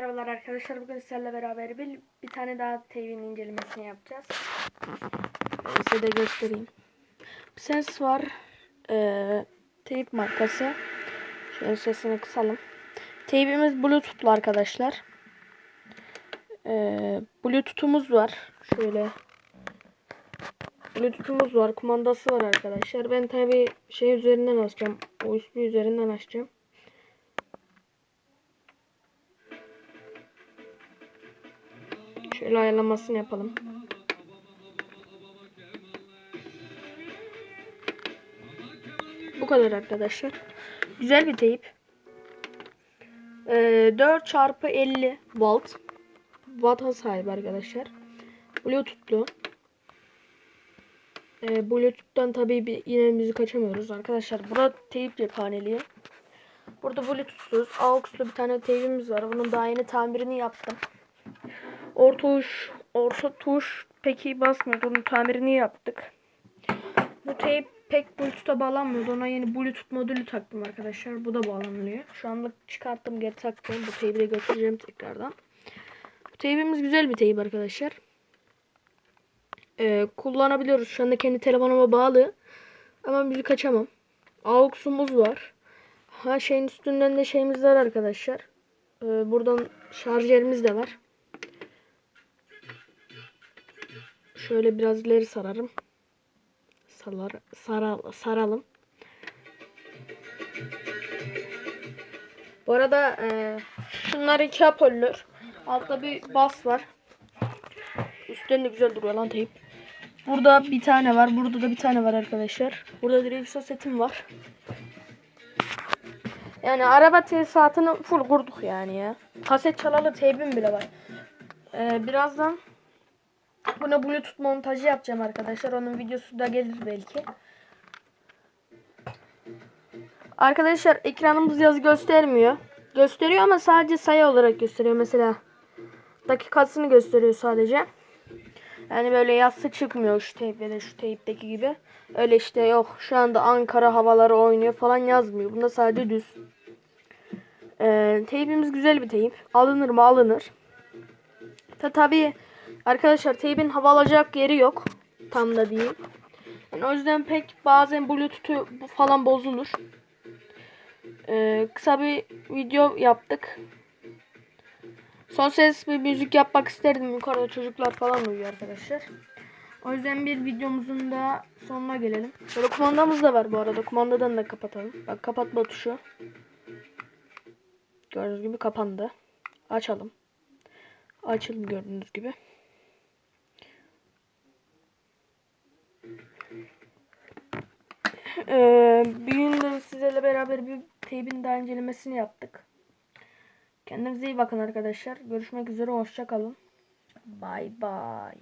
Merhabalar arkadaşlar bugün sizlerle beraber bir, bir tane daha TV'nin incelemesini yapacağız. Ben Size de göstereyim. Ses var. Ee, teyp markası. Şöyle sesini kısalım. Teybimiz Bluetooth'lu arkadaşlar. Ee, Bluetooth'umuz var. Şöyle. Bluetooth'umuz var. Kumandası var arkadaşlar. Ben tabi şey üzerinden açacağım. USB üzerinden açacağım. Şöyle ayarlamasını yapalım. Bu kadar arkadaşlar. Güzel bir teyip. Ee, 4 çarpı 50 volt. Watt'a sahip arkadaşlar. Bluetooth'lu. Ee, Bluetooth'tan tabii bir, yine müzik açamıyoruz arkadaşlar. Burada teyip cephaneliği. Burada Bluetooth'suz, AUX'lu bir tane teyibimiz var. Bunun daha yeni tamirini yaptım. Orta tuş, orta tuş pek iyi basmıyor. Bunun tamirini yaptık. Bu teyp pek Bluetooth'a bağlanmıyordu. Ona yeni Bluetooth modülü taktım arkadaşlar. Bu da bağlanılıyor. Şu anlık çıkarttım geri taktım. Bu teybi de götüreceğim tekrardan. Bu teybimiz güzel bir teyip arkadaşlar. Ee, kullanabiliyoruz. Şu anda kendi telefonuma bağlı. Ama müzik açamam. AUX'umuz var. Ha şeyin üstünden de şeyimiz var arkadaşlar. Ee, buradan şarjörümüz de var. Şöyle biraz ileri sararım. Sarar, saral, saralım. Bu arada e, şunlar iki hoparlör. Altta bir bas var. Üstten de güzel duruyor lan teyip. Burada bir tane var. Burada da bir tane var arkadaşlar. Burada direksiyon setim var. Yani araba tesisatını full kurduk yani ya. Kaset çalalı teybim bile var. Ee, birazdan Buna bluetooth montajı yapacağım arkadaşlar. Onun videosu da gelir belki. Arkadaşlar ekranımız yazı göstermiyor. Gösteriyor ama sadece sayı olarak gösteriyor. Mesela dakikasını gösteriyor sadece. Yani böyle yazısı çıkmıyor şu teyp ve de şu teypteki gibi. Öyle işte yok şu anda Ankara havaları oynuyor falan yazmıyor. Bunda sadece düz. Ee, teypimiz güzel bir teyip. Alınır mı alınır. Ta tabii Arkadaşlar teybin hava alacak yeri yok. Tam da değil. Yani o yüzden pek bazen bluetooth'u falan bozulur. Ee, kısa bir video yaptık. Son ses bir müzik yapmak isterdim. Yukarıda çocuklar falan uyuyor arkadaşlar. O yüzden bir videomuzun da sonuna gelelim. Böyle kumandamız da var bu arada. Kumandadan da kapatalım. Bak kapatma tuşu. Gördüğünüz gibi kapandı. Açalım. Açıldı gördüğünüz gibi. Ee, bir gün sizlerle beraber bir teybin daha incelemesini yaptık. Kendinize iyi bakın arkadaşlar. Görüşmek üzere. Hoşça kalın. Bay bay.